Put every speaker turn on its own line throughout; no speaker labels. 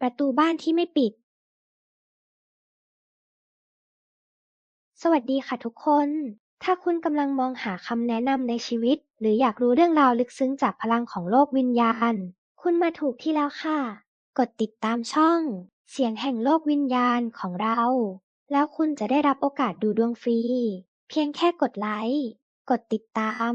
ประตูบ้านที่ไม่ปิด สวัสดีค่ะทุกคน ถ้าคุณกำลังมองหาคำแนะนำในชีวิต หรืออยากรู้เรื่องราวลึกซึ้งจากพลังของโลกวิญญาณ คุณมาถูกที่แล้วค่ะ กดติดตามช่อง เสียงแห่งโลกวิญญาณของเรา แล้วคุณจะได้รับโอกาสดูดวงฟรี เพียงแค่กดไลค์ กดติดตาม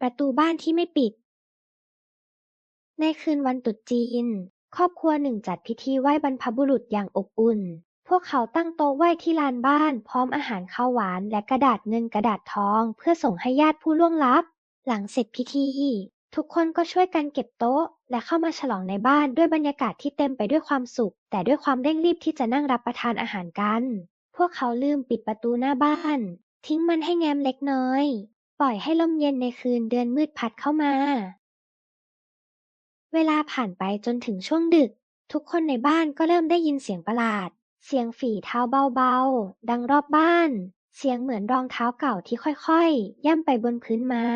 ประตูบ้านที่ไม่ปิด ในคืนวันตรุษจีน ครอบครัวหนึ่งจัดพิธีไหว้บรรพบุรุษอย่างอบอุ่น พวกเขาตั้งโต๊ะไหว้ที่ลานบ้าน พร้อมอาหารข้าวหวานและกระดาษเงินกระดาษทอง เพื่อส่งให้ญาติผู้ล่วงลับ หลังเสร็จพิธี ทุกคนก็ช่วยกันเก็บโต๊ะ และเข้ามาฉลองในบ้านด้วยบรรยากาศที่เต็มไปด้วยความสุข แต่ด้วยความเร่งรีบที่จะนั่งรับประทานอาหารกัน พวกเขาลืมปิดประตูหน้าบ้าน ทิ้งมันให้แง้มเล็กน้อย ปล่อยให้ลมเย็นในคืนเดือนมืดพัดเข้ามา เวลาผ่านไปจนถึงช่วงดึก ทุกคนในบ้านก็เริ่มได้ยินเสียงประหลาด เสียงฝีเท้าเบาๆ ดังรอบบ้าน เสียงเหมือนรองเท้าเก่าที่ค่อยๆ ย่ำไปบนพื้นไม้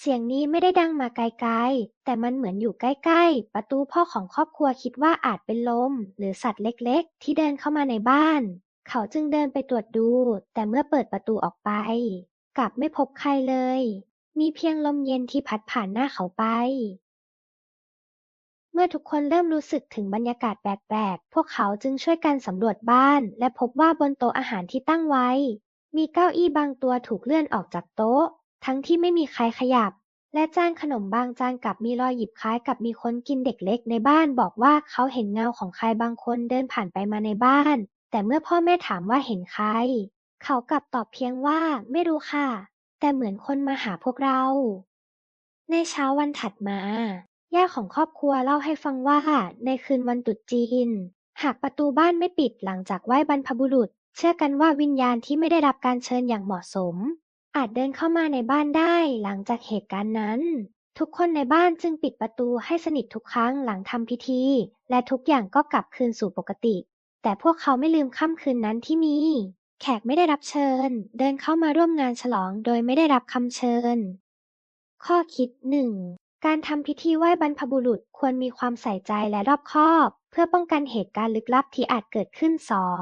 เสียงนี้ไม่ได้ดังมาไกลๆ แต่มันเหมือนอยู่ใกล้ๆ ประตูพ่อของครอบครัวคิดว่าอาจเป็นลม หรือสัตว์เล็กๆ ที่เดินเข้ามาในบ้าน เขาจึงเดินไปตรวจดู แต่เมื่อเปิดประตูออกไป กลับไม่พบใครเลย มีเพียงลมเย็นที่พัดผ่านหน้าเขาไป เมื่อทุกคนเริ่มรู้สึกถึงบรรยากาศแปลกๆ พวกเขาจึงช่วยกันสำรวจบ้าน และพบว่าบนโต๊ะอาหารที่ตั้งไว้ มีเก้าอี้บางตัวถูกเลื่อนออกจากโต๊ะ ทั้งที่ไม่มีใครขยับ และจานขนมบางจานกลับมีรอยหยิบคล้ายกับมีคนกินเด็กเล็กในบ้านบอกว่าเขาเห็นเงาของใครบางคนเดินผ่านไปมาในบ้าน แต่เมื่อพ่อแม่ถามว่าเห็นใคร เขากลับตอบเพียงว่า ไม่รู้ค่ะ แต่เหมือนคนมาหาพวกเรา ในเช้าวันถัดมา ย่าของครอบครัวเล่าให้ฟังว่า ในคืนวันตรุษจีน หากประตูบ้านไม่ปิดหลังจากไหว้บรรพบุรุษ เชื่อกันว่าวิญญาณที่ไม่ได้รับการเชิญอย่างเหมาะสม อาจเดินเข้ามาในบ้านได้หลังจากเหตุการณ์นั้น ทุกคนในบ้านจึงปิดประตูให้สนิททุกครั้งหลังทำพิธี และทุกอย่างก็กลับคืนสู่ปกติ แต่พวกเขาไม่ลืมค่ำคืนนั้นที่มี แขกไม่ได้รับเชิญ เดินเข้ามาร่วมงานฉลองโดยไม่ได้รับคำเชิญ ข้อคิด 1. การทำพิธีไหว้บรรพบุรุษควรมีความใส่ใจและรอบคอบ เพื่อป้องกันเหตุการณ์ลึกลับที่อาจเกิดขึ้น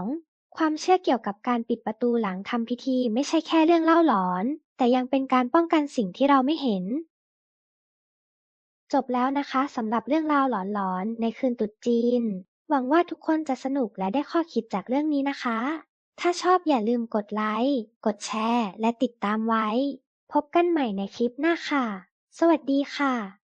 2. ความเชื่อเกี่ยวกับการปิดประตูหลังทำพิธีไม่ใช่แค่เรื่องเล่าหลอน แต่ยังเป็นการป้องกันสิ่งที่เราไม่เห็น จบแล้วนะคะสำหรับเรื่องราวหลอนๆในคืนตรุษจีน หวังว่าทุกคนจะสนุกและได้ข้อคิดจากเรื่องนี้นะคะ ถ้าชอบอย่าลืมกดไลค์ กดแชร์ และติดตามไว้ พบกันใหม่ในคลิปหน้าค่ะ สวัสดีค่ะ